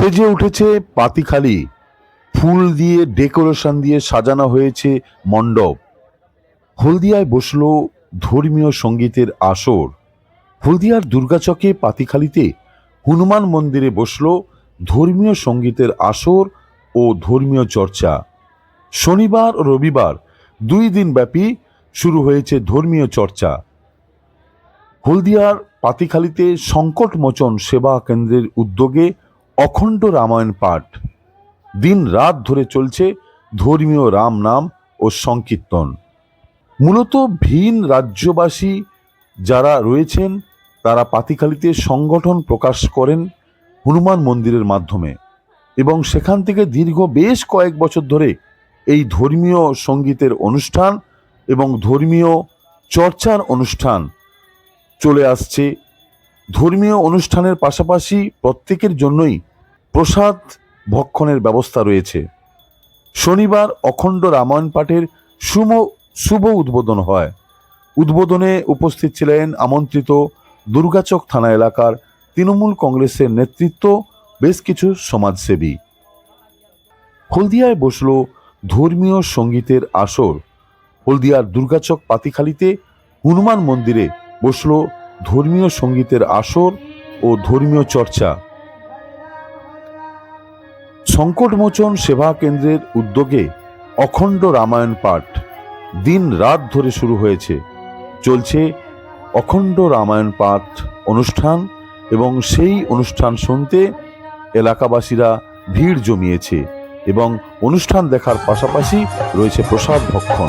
সেজে উঠেছে পাতিখালি। ফুল দিয়ে ডেকোরেশন দিয়ে সাজানো হয়েছে মণ্ডপ। হলদিয়ায় বসল ধর্মীয় সঙ্গীতের আসর। হলদিয়ার দুর্গাচকে পাতিখালিতে হনুমান মন্দিরে বসল ধর্মীয় সঙ্গীতের আসর ও ধর্মীয় চর্চা। শনিবার ও রবিবার দুই দিন ব্যাপী শুরু হয়েছে ধর্মীয় চর্চা। হলদিয়ার পাতিখালিতে সংকটমোচন সেবা কেন্দ্রের উদ্যোগে অখণ্ড রামায়ণ পাঠ। দিন রাত ধরে চলছে ধর্মীয় রাম নাম ও সংকীর্তন। মূলত ভিন রাজ্যবাসী যারা রয়েছেন, তারা পাতিখালিতে সংগঠন প্রকাশ করেন হনুমান মন্দিরের মাধ্যমে এবং সেখান থেকে দীর্ঘ বেশ কয়েক বছর ধরে এই ধর্মীয় সঙ্গীতের অনুষ্ঠান এবং ধর্মীয় চর্চার অনুষ্ঠান চলে আসছে ধর্মীয় অনুষ্ঠানের পাশাপাশি প্রত্যেকের জন্যই প্রসাদ ভক্ষণের ব্যবস্থা রয়েছে। শনিবার অখণ্ড রামায়ণ পাঠের সুম, শুভ উদ্বোধন হয়। উদ্বোধনে উপস্থিত ছিলেন আমন্ত্রিত দুর্গাচক থানা এলাকার তৃণমূল কংগ্রেসের নেতৃত্ব, বেশ কিছু সমাজসেবী। হলদিয়ায় বসল ধর্মীয় সঙ্গীতের আসর। হলদিয়ার দুর্গাচক পাতিখালিতে হনুমান মন্দিরে বসল ধর্মীয় সঙ্গীতের আসর ও ধর্মীয় চর্চা। সংকটমোচন সেবা কেন্দ্রের উদ্যোগে অখণ্ড রামায়ণ পাঠ দিন রাত ধরে শুরু হয়েছে। চলছে অখণ্ড রামায়ণ পাঠ অনুষ্ঠান এবং সেই অনুষ্ঠান শুনতে এলাকাবাসীরা ভিড় জমিয়েছে এবং অনুষ্ঠান দেখার পাশাপাশি রয়েছে প্রসাদ ভক্ষণ।